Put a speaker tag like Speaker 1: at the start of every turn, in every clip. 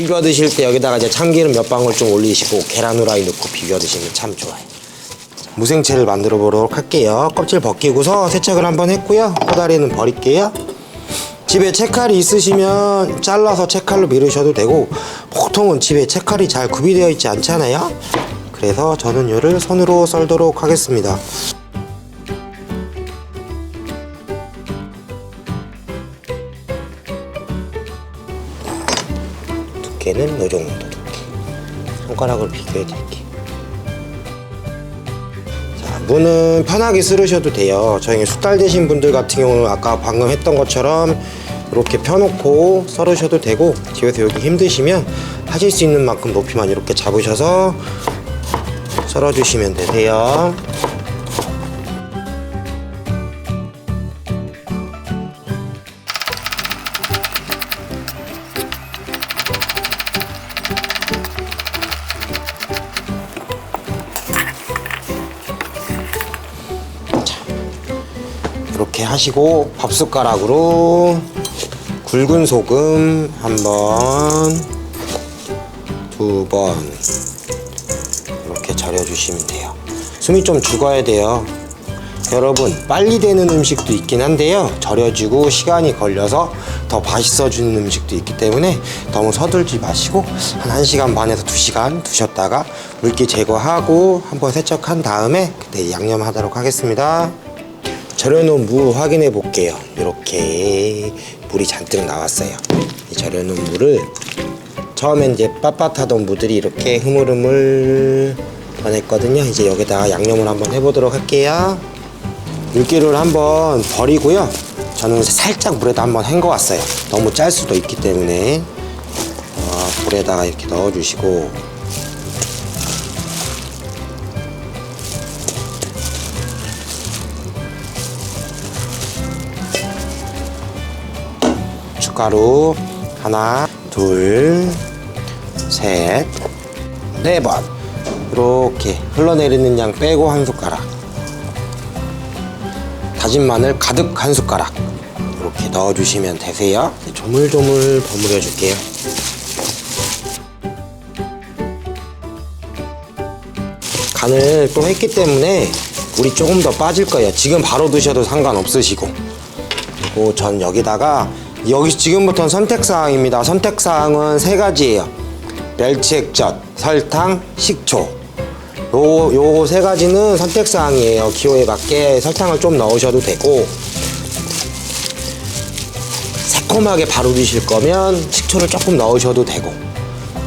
Speaker 1: 비벼 드실 때 여기다가 이제 참기름 몇 방울 좀 올리시고 계란 후라이 넣고 비벼 드시면 참 좋아요. 자, 무생채를 만들어 보도록 할게요. 껍질 벗기고서 세척을 한번 했고요. 꼬다리는 버릴게요. 집에 채칼이 있으시면 잘라서 채칼로 미르셔도 되고 보통은 집에 채칼이 잘 구비되어 있지 않잖아요. 그래서 저는 이를 손으로 썰도록 하겠습니다. 두께는 이 정도 두께. 손가락으로 비교해 드릴게요. 자, 무는 편하게 쓰셔도 돼요. 저희 숟달 되신 분들 같은 경우는 아까 방금 했던 것처럼 이렇게 펴놓고 썰으셔도 되고 집에서 여기 힘드시면 하실 수 있는 만큼 높이만 이렇게 잡으셔서 썰어주시면 되세요. 이렇게 하시고 밥 숟가락으로 굵은 소금 한 번, 두 번 이렇게 절여주시면 돼요. 숨이 좀 죽어야 돼요. 여러분 빨리 되는 음식도 있긴 한데요. 절여지고 시간이 걸려서 더 맛있어지는 음식도 있기 때문에 너무 서둘지 마시고 한 1시간 반에서 2시간 두셨다가 물기 제거하고 한번 세척한 다음에 그때 양념하도록 하겠습니다. 절여놓은 무 확인해 볼게요. 이렇게 물이 잔뜩 나왔어요. 이 절여놓은 물을 처음엔 이제 빳빳하던 무들이 이렇게 흐물흐물 변했거든요. 이제 여기다가 양념을 한번 해보도록 할게요. 물기를 한번 버리고요. 저는 살짝 물에다 한번 헹궈 왔어요. 너무 짤 수도 있기 때문에 어, 물에다가 이렇게 넣어주시고 춧가루 하나, 둘, 셋, 네 번. 이렇게 흘러내리는 양 빼고 한 숟가락. 다진 마늘 가득 한 숟가락. 이렇게 넣어주시면 되세요. 조물조물 버무려 줄게요. 간을 또 했기 때문에 물이 조금 더 빠질 거예요. 지금 바로 드셔도 상관없으시고. 그리고 전 여기다가 여기 지금부터는 선택사항입니다. 선택사항은 세 가지예요. 멸치액젓, 설탕, 식초. 요, 요세 가지는 선택사항이에요. 기호에 맞게 설탕을 좀 넣으셔도 되고, 새콤하게 바로 드실 거면 식초를 조금 넣으셔도 되고,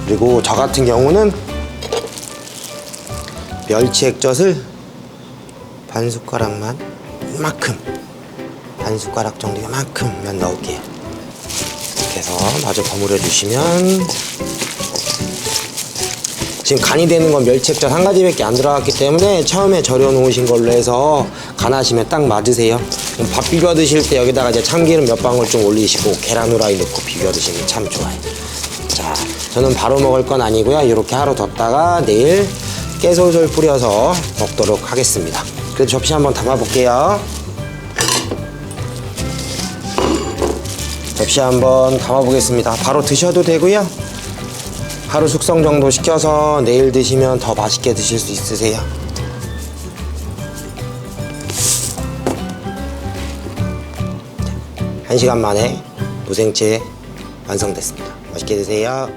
Speaker 1: 그리고 저 같은 경우는 멸치액젓을 반 숟가락만 이만큼 반 숟가락 정도 이만큼만 넣을게요. 이렇게 해서 마저 버무려 주시면 지금 간이 되는 건 멸치액젓 한 가지밖에 안 들어갔기 때문에 처음에 절여 놓으신 걸로 해서 간하시면 딱 맞으세요. 밥 비벼 드실 때 여기다가 이제 참기름 몇 방울 좀 올리시고 계란 후라이 넣고 비벼 드시면 참 좋아요. 자, 저는 바로 먹을 건 아니고요. 이렇게 하루 뒀다가 내일 깨솔솔 뿌려서 먹도록 하겠습니다. 그래도 접시 한번 담아 볼게요. 접시 한번 담아 보겠습니다. 바로 드셔도 되고요. 하루 숙성 정도 시켜서 내일 드시면 더 맛있게 드실 수 있으세요. 한 시간 만에 무생채 완성됐습니다. 맛있게 드세요.